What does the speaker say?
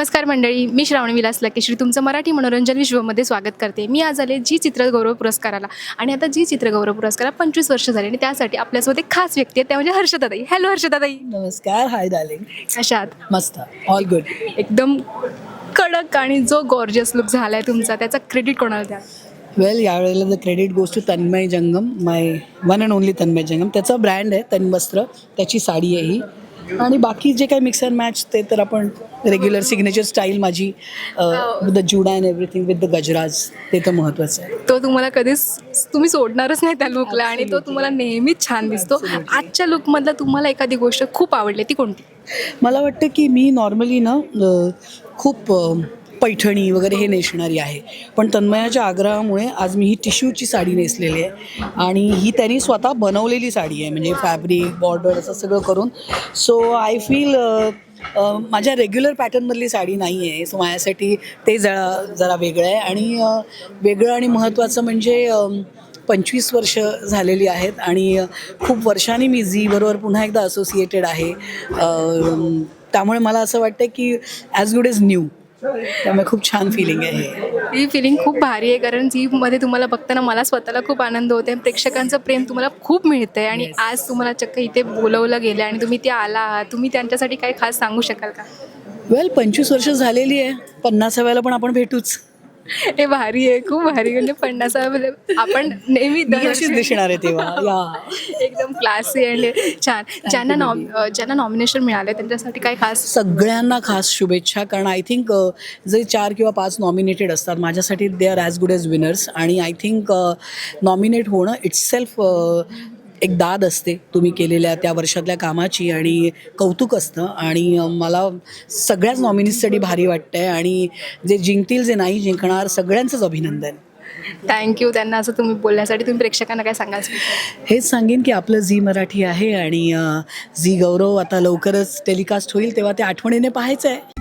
नमस्कार मंडळी मी श्रावणी विलास लकेश्री. तुमचं मराठी मनोरंजन विश्वमध्ये स्वागत करते. मी आज आले जी चित्रगौरव पुरस्काराला. आणि आता जी चित्रगौरव पुरस्काराला पंचवीस वर्ष झाले आणि त्यासाठी आपल्यासोबत एक खास व्यक्ती आहे त्या म्हणजे हर्षदाताई. हॅलो हर्षदाताई. नमस्कार. हाय डार्लिंग कशात मस्त. ऑल गुड एकदम कडक आणि जो गॉर्जियस लुक झाला आहे तुमचा त्याचा क्रेडिट कोणाला द्या? वेल यावेळेला the credit goes to Tanmay Jangam my one and only Tanmay Jangam त्याचा ब्रँड आहे तन्वस्त्र त्याची साडी आहे ही. आणि बाकी जे काही मिक्स अँड मॅच ते तर आपण रेग्युलर सिग्नेचर स्टाईल माझी the juda and everything with the Gajraj ते तर महत्त्वाचं आहे. तो तुम्हाला कधीच तुम्ही सोडणारच नाही त्या लुकला आणि तो तुम्हाला नेहमीच छान दिसतो. आजच्या लुकमधला तुम्हाला एखादी गोष्ट खूप आवडली ती कोणती? मला वाटतं की मी नॉर्मली ना खूप पैठणी वगैरे हे नेसणारी आहे. पण तन्मयाच्या आग्रहामुळे आज मी ही टिश्यूची साडी नेसलेली आहे. आणि ही त्यांनी स्वतः बनवलेली साडी आहे. म्हणजे फॅब्रिक बॉर्डर असं सगळं करून. सो आय फील माझ्या रेग्युलर पॅटर्नमधली साडी नाही आहे. सो माझ्यासाठी ते जरा जरा वेगळं आहे. आणि वेगळं आणि महत्त्वाचं म्हणजे पंचवीस वर्ष झालेली आहेत. आणि खूप वर्षांनी मी झीबरोबर पुन्हा एकदा असोसिएटेड आहे. त्यामुळे मला असं वाटतं की ॲज गुड इज न्यू त्यामुळे खूप छान फिलिंग आहे. हे. फिलिंग खूप भारी आहे कारण मध्ये तुम्हाला बघताना मला स्वतःला खूप आनंद होते प्रेक्षकांचं प्रेम तुम्हाला खूप मिळतंय आणि आज तुम्हाला चक्क इथे बोलवलं गेलं आणि तुम्ही ते आला आहात. तुम्ही त्यांच्यासाठी काय खास सांगू शकाल का? वेल पंचवीस वर्ष झालेली आहे. पन्नासाव्याला पण आपण भेटूच. हे भारी आहे खूप भारी म्हणजे पन्नासाव्या आपण नेहमी मी अशीच दिसणार आहे तेव्हा. या. एकदम क्लासी आणि छान. ज्यांना नॉम ज्यांना नॉमिनेशन मिळालं त्यांच्यासाठी काय खास सगळ्यांना खास शुभेच्छा कारण आय थिंक जे चार किंवा पाच नॉमिनेटेड असतात माझ्यासाठी they are as good as winners आणि आय थिंक नॉमिनेट होणं इट्स सेल्फ एक दाद असते तुम्ही केलेल्या त्या वर्षातल्या कामाची आणि कौतुक असतं. आणि मला सगळ्याच नॉमिनीजसाठी भारी वाटतं आहे आणि जे जिंकतील जे नाही जिंकणार सगळ्यांचंच अभिनंदन. थँक्यू त्यांना असं तुम्ही बोलण्यासाठी तुम्ही प्रेक्षकांना काय सांगाल? हेच सांगेन की आपलं झी मराठी आहे आणि झी गौरव आता लवकरच टेलिकास्ट होईल तेव्हा ते आठवणीने पाहायचं आहे